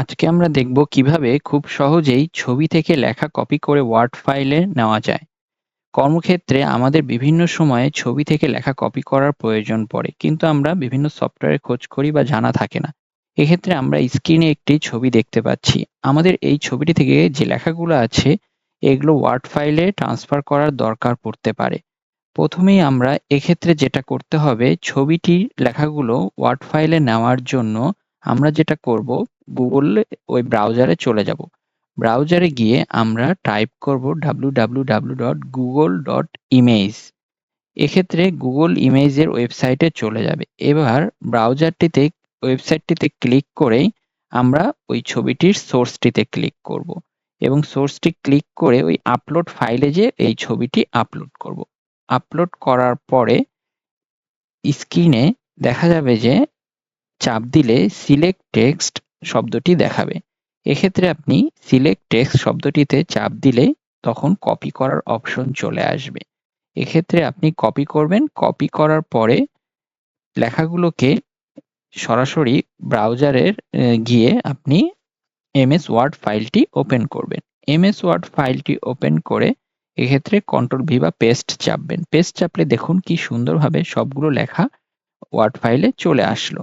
আজকে আমরা দেখব কীভাবে খুব সহজেই ছবি থেকে লেখা কপি করে ওয়ার্ড ফাইলে নেওয়া যায়। কর্মক্ষেত্রে আমাদের বিভিন্ন সময়ে ছবি থেকে লেখা কপি করার প্রয়োজন পড়ে, কিন্তু আমরা বিভিন্ন সফটওয়্যারে খোঁজ করি বা জানা থাকে না। এক্ষেত্রে আমরা স্ক্রিনে একটি ছবি দেখতে পাচ্ছি। আমাদের এই ছবিটি থেকে যে লেখাগুলো আছে, এগুলো ওয়ার্ড ফাইলে ট্রান্সফার করার দরকার পড়তে পারে। প্রথমেই আমরা এক্ষেত্রে যেটা করতে হবে, ছবিটির লেখাগুলো ওয়ার্ড ফাইলে নেওয়ার জন্য আমরা যেটা করব গুগল ওই ব্রাউজারে চলে যাব। ব্রাউজারে গিয়ে আমরা টাইপ করব www.google.image এক্ষেত্রে গুগল ইমেজের ওয়েবসাইটে চলে যাবে। এবার ব্রাউজারটিতে ওয়েবসাইটটিতে ক্লিক করেই আমরা ওই ছবিটির সোর্সটিতে ক্লিক করব। এবং সোর্সটি ক্লিক করে ওই আপলোড ফাইলে যে এই ছবিটি আপলোড করব। আপলোড করার পরে স্ক্রিনে দেখা যাবে যে চাপ দিলে সিলেক্ট টেক্সট শব্দটি দেখাবে। এক্ষেত্রে আপনি সিলেক্ট টেক্সট শব্দটিতে চাপ দিলে তখন কপি করার অপশন চলে আসবে। এক্ষেত্রে আপনি কপি করবেন কপি করার পরে লেখাগুলোকে সরাসরি ব্রাউজারের গিয়ে আপনি এমএস ওয়ার্ড ফাইলটি ওপেন করবেন। এমএস ওয়ার্ড ফাইলটি ওপেন করে এক্ষেত্রে কন্ট্রোল ভি বা পেস্ট চাপবেন। পেস্ট চাপলে দেখুন কি সুন্দরভাবে সবগুলো লেখা ওয়ার্ড ফাইলে চলে আসলো।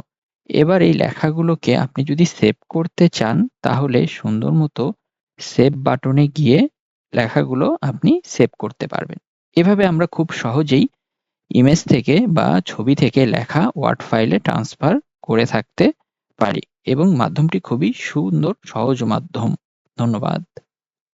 এবার এই লেখাগুলোকে আপনি যদি সেভ করতে চান, তাহলে সুন্দর মতো সেভ বাটনে গিয়ে লেখাগুলো আপনি সেভ করতে পারবেন। এভাবে আমরা খুব সহজেই ইমেজ থেকে বা ছবি থেকে লেখা ওয়ার্ড ফাইলে ট্রান্সফার করে থাকতে পারি এবং মাধ্যমটি খুবই সুন্দর, সহজ মাধ্যম। ধন্যবাদ।